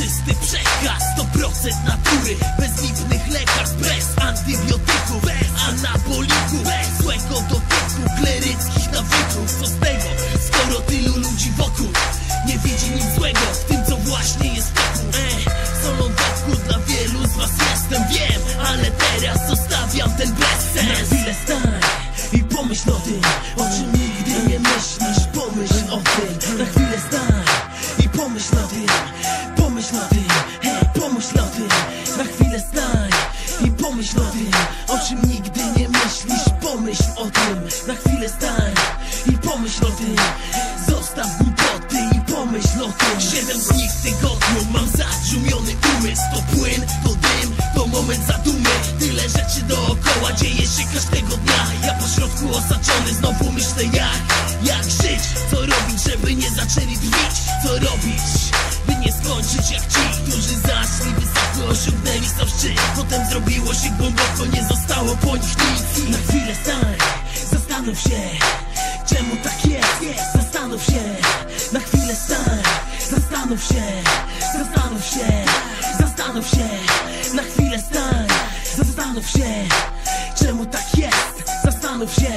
Czysty przekaz to proces natury. Bez licznych lekarstw, bez antybiotyków Bez anabolików, bez złego dotyku Kleryckich nawyków, co z tego, skoro tylu ludzi wokół Nie widzi nic złego w tym, co właśnie jest wokół? E, Solą wokół dla wielu z was jestem, wiem Ale teraz zostawiam ten bezsens. Na chwilę stań i pomyśl o tym, o czym nigdy nie myślisz. Pomyśl o tym, na chwilę stań i pomyśl o tym. O czym nigdy nie myślisz? Pomyśl o tym Na chwilę stań i pomyśl o tym. Zostaw głupoty i pomyśl o tym. Siedem dni w tygodniu Mam zatrzumiony umysł. To płyn, to dym, to moment zadumy. Tyle rzeczy dookoła dzieje się każdego dnia. Ja po środku osaczony znowu myślę jak Jak żyć, co robić, żeby nie zaczęli drwić? Co robić, by nie skończyć jak ci Którzy zaszli wysoko, szczyt Potem zrobiło się głęboko, nie zostało po nich nic Na chwilę stań, zastanów się Czemu tak jest? Zastanów się Na chwilę stań Zastanów się Zastanów się Zastanów się Na chwilę stań Zastanów się Czemu tak jest? Zastanów się